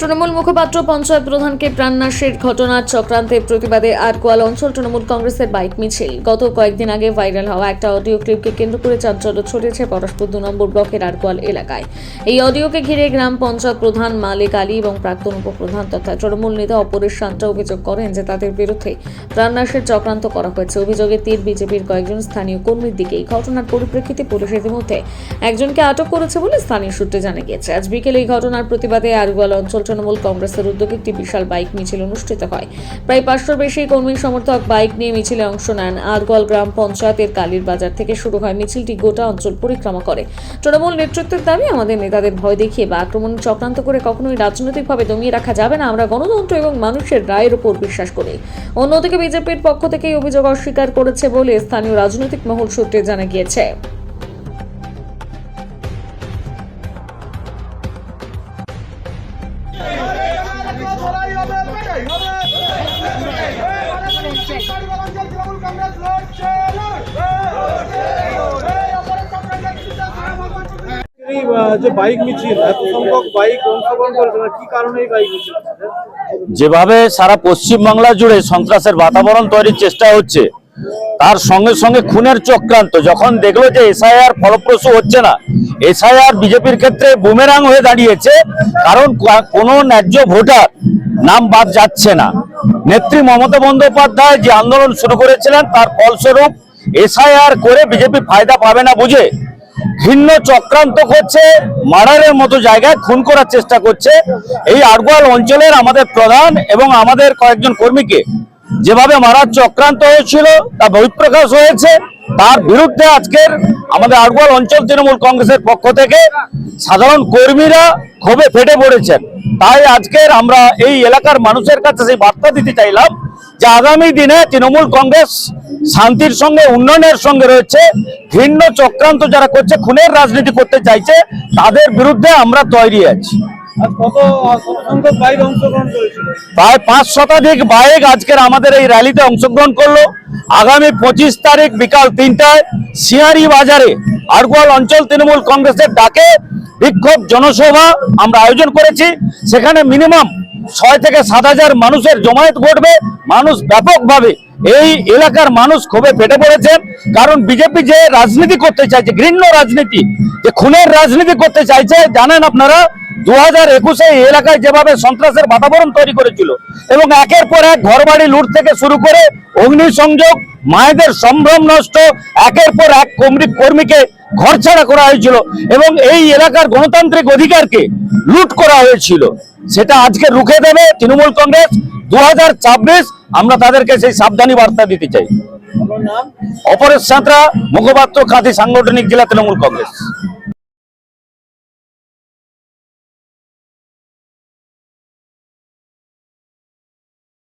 তৃণমূল মুখপাত্র পঞ্চায়েত প্রধানকে প্রাণনাশের ঘটনার চক্রান্তে প্রতিবাদে আরকোয়াল অঞ্চল তৃণমূল কংগ্রেসের বাইক মিছিল। গত কয়েকদিন আগে ভাইরাল হওয়া একটা অডিও ক্লিপকে কেন্দ্র করে চাঞ্চল্য ছড়িয়েছে পরশপুর দু নম্বর ব্লকের আরকোয়াল এলাকায়। এই অডিওকে ঘিরে গ্রাম পঞ্চায়েত প্রধান মালিক আলী এবং প্রাক্তন উপপ্রধান তথা তৃণমূল নেতা অপরেশ শান্তা অভিযোগ করেন যে তাদের বিরুদ্ধে প্রাণনাশের চক্রান্ত করা হয়েছে। অভিযোগে তীর বিজেপির কয়েকজন স্থানীয় কর্মীর দিকে এই ঘটনার পরিপ্রেক্ষিতে পুলিশ ইতিমধ্যে একজনকে আটক করেছে বলে স্থানীয় সূত্রে জানা গিয়েছে। আজ বিকেলে এই ঘটনার প্রতিবাদে আরগোয়াল অঞ্চল তৃণমূল কংগ্রেসের উদ্যোগে একটি বিশাল বাইক মিছিল অনুষ্ঠিত হয়। প্রায় পাঁচশোর বেশি কর্মী সমর্থক বাইক নিয়ে মিছিলে অংশ নেন। আরগোয়াল গ্রাম পঞ্চায়েতের কালীর বাজার থেকে শুরু হয় মিছিলটি গোটা অঞ্চল পরিক্রমা করে। তৃণমূল নেতৃত্বের দাবি, আমাদের নেতাদের ভয় দেখিয়ে বা আক্রমণ চক্রান্ত করে কখনোই রাজনৈতিকভাবে দমিয়ে রাখা যাবে না। আমরা গণতন্ত্র এবং মানুষের রায়ের উপর বিশ্বাস করি। অন্যদিকে বিজেপির পক্ষ থেকে অভিযোগ অস্বীকার করেছে বলে স্থানীয় রাজনৈতিক মহল সূত্রে জানা গিয়েছে। মানে যেভাবে সারা পশ্চিমবাংলা জুড়ে সন্ত্রাসের বাতাবরণ তৈরির চেষ্টা হচ্ছে, তার সঙ্গে সঙ্গে খুনের চক্রান্ত, যখন দেখল যে এসআইআর ফলপ্রসূ হচ্ছে না এসআইআর বিজেপির ক্ষেত্রে বুমেরাং হয়ে দাঁড়িয়েছে, কারণ কোনো ন্যায্য ভোটার নাম বাদ যাচ্ছে না। নেত্রী মমতা বন্দ্যোপাধ্যায় যে আন্দোলন শুরু করেছিলেন, তার ফলস্বরূপ এসআইআর করে বিজেপি ফায়দা পাবে না বুঝে ভিন্ন চক্রান্ত করছে মার্ডারের মতো জায়গায় খুন করার চেষ্টা করছে। এই আরগোয়াল অঞ্চলের আমাদের প্রধান এবং আমাদের কয়েকজন কর্মীকে যেভাবে মারার চক্রান্ত হয়েছিল, তা বহিঃপ্রকাশ হয়েছে। তার বিরুদ্ধে আজকের আমাদের আরগোয়াল অঞ্চল তৃণমূল কংগ্রেসের পক্ষ থেকে সাধারণ কর্মীরা ক্ষোভে ফেটে পড়েছেন। তাই আজকের আমরা এই এলাকার মানুষের কাছে সেই বার্তা দিতে চাইলাম যে আগামী দিনে তৃণমূল কংগ্রেস শান্তির সঙ্গে উন্নয়নের সঙ্গে রয়েছে ভিন্ন চক্রান্ত যারা করছে খুনের রাজনীতি করতে চাইছে তাদের বিরুদ্ধে আমরা তৈরি আছি। প্রায় পাঁচ শতাধিক বাইক আজকের আমাদের এই র্যালিতে অংশগ্রহণ করল। আগামী পঁচিশ তারিখ বিকাল তিনটায় সিয়ারি বাজারে আরগোয়াল অঞ্চল তৃণমূল কংগ্রেসের ডাকে বিক্ষোভ জনসভা আমরা আয়োজন করেছি। সেখানে মিনিমাম ছয় থেকে সাত হাজার মানুষের জমায়েত ঘটবে। মানুষ ব্যাপকভাবে এই এলাকার মানুষ খুবই ফেটে পড়েছেন কারণ বিজেপি যে রাজনীতি করতে চাইছে, ঘৃণ্য রাজনীতি, যে খুনের রাজনীতি করতে চাইছে, জানেন আপনারা দু হাজার একুশে এই এলাকায় যেভাবে সন্ত্রাসের বাতাবরণ তৈরি করেছিল এবং একের পর এক ঘরবাড়ি লুট থেকে শুরু করে অগ্নিসংযোগ মায়েদের সম্ভ্রম নষ্ট একের পর এক কর্মী কর্মীকে ঘর ছাড়া করা হয়েছিল এবং এই এলাকার গণতান্ত্রিক অধিকারকে লুট করা হয়েছিল। সেটা আজকে রুখে দেবে তৃণমূল কংগ্রেস। দু আমরা তাদেরকে সেই সাবধানী বার্তা দিতে চাই। অপরেশ সাঁতরা মুখপাত্র খাতি সাংগঠনিক জেলা তৃণমূল কংগ্রেস।